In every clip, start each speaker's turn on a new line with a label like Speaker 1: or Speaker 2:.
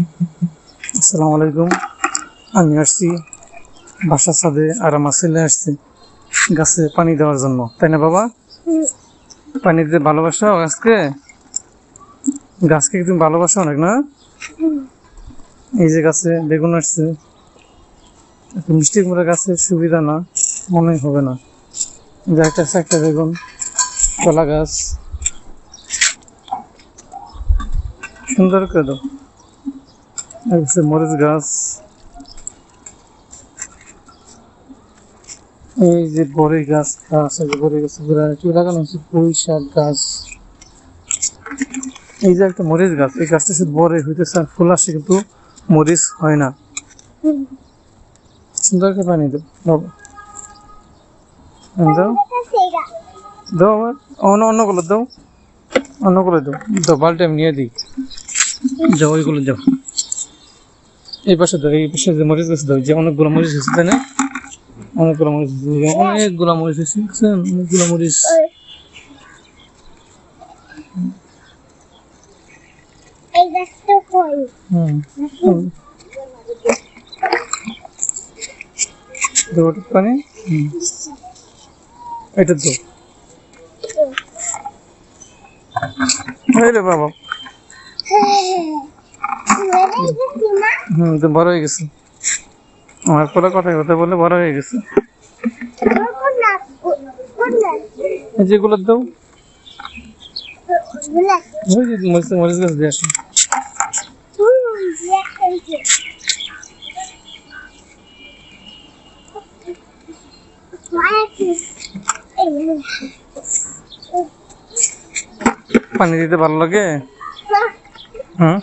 Speaker 1: আসসালামু আলাইকুম। আমি আসছি বাসার সাথে আর আমার ছেলে আসছে গাছে পানি দেওয়ার জন্য। তাই না বাবা? পানি দিতে ভালোবাসো গাছকে? গাছকে তুমি ভালোবাসো অনেক, না? এই যে গাছে বেগুন আসছে। মিষ্টি কুমড়া গাছের সুবিধা না, মনে হবে না। যে একটা একটা বেগুন, কলা গাছ। সুন্দর করে দাও। হচ্ছে মরিচ গাছ। এই যে বড়ি গাছ আছে যে বড়ি গাছ কি লাগানো হচ্ছে পুঁই শাক গাছ। এই যে একটা মরিচ গাছ, এই গাছটা শুধু বড় হইতেছে আর ফুল আসে কিন্তু মরিচ হয় না। সুন্দর করে পানি দাও বাবা দাও। দাও আবার। অন্য অন্যগুলো দাও। অন্যগুলো দাও। দাও, বালটি আমি নিয়ে দিই। যাও, ওইগুলো যাও এই পাশে দাও এই পাশে যে মরিচ গাছ দাও যে অনেকগুলো মরিচ আছে তাই না? অনেকগুলো মরিচ আছে অনেকগুলো মরিচ আছে বুঝছেন? অনেকগুলো মরিচ। পানি? এটা রে বাবা।
Speaker 2: গেছি না
Speaker 1: হুম, তো বড় হয়ে গেছে। আমার পরে কথা কথা বলে বড় হয়ে গেছে।
Speaker 2: কোন কোন
Speaker 1: যেগুলো দাও। ওই যে মরিচ পানি দিতে ভালো লাগে?
Speaker 2: হ্যাঁ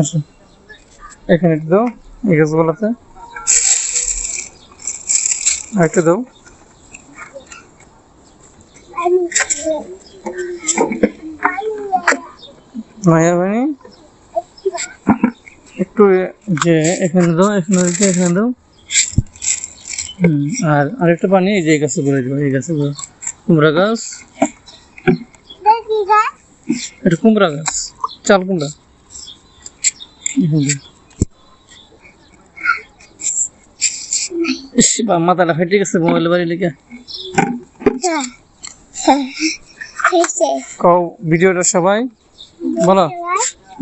Speaker 1: আসো। এখানে দাও, এই গাছগুলোতে। একটু দাও। মায়া বানি একটু যে এখানে দাও, এখানে দিতে এখানে দাও। আর আরেকটা পানি, এই যে গাছে করে দেবো এই গাছে। কুমড়া গাছ। এটা কুমড়া গাছ, চাল কুমড়া। মাথাটা ফেটে গেছে মোবাইল কও ভিডিওটা সবাই, বলো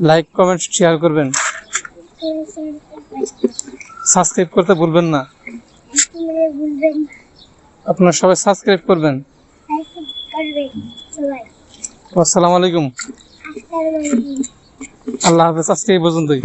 Speaker 1: লাইক কমেন্ট শেয়ার করবেন। সাবস্ক্রাইব করতে ভুলবেন না। আপনারা সবাই সাবস্ক্রাইব করবেন। আসসালামু আলাইকুম। আল্লাহ হাফেজ আজকে এই পর্যন্তই।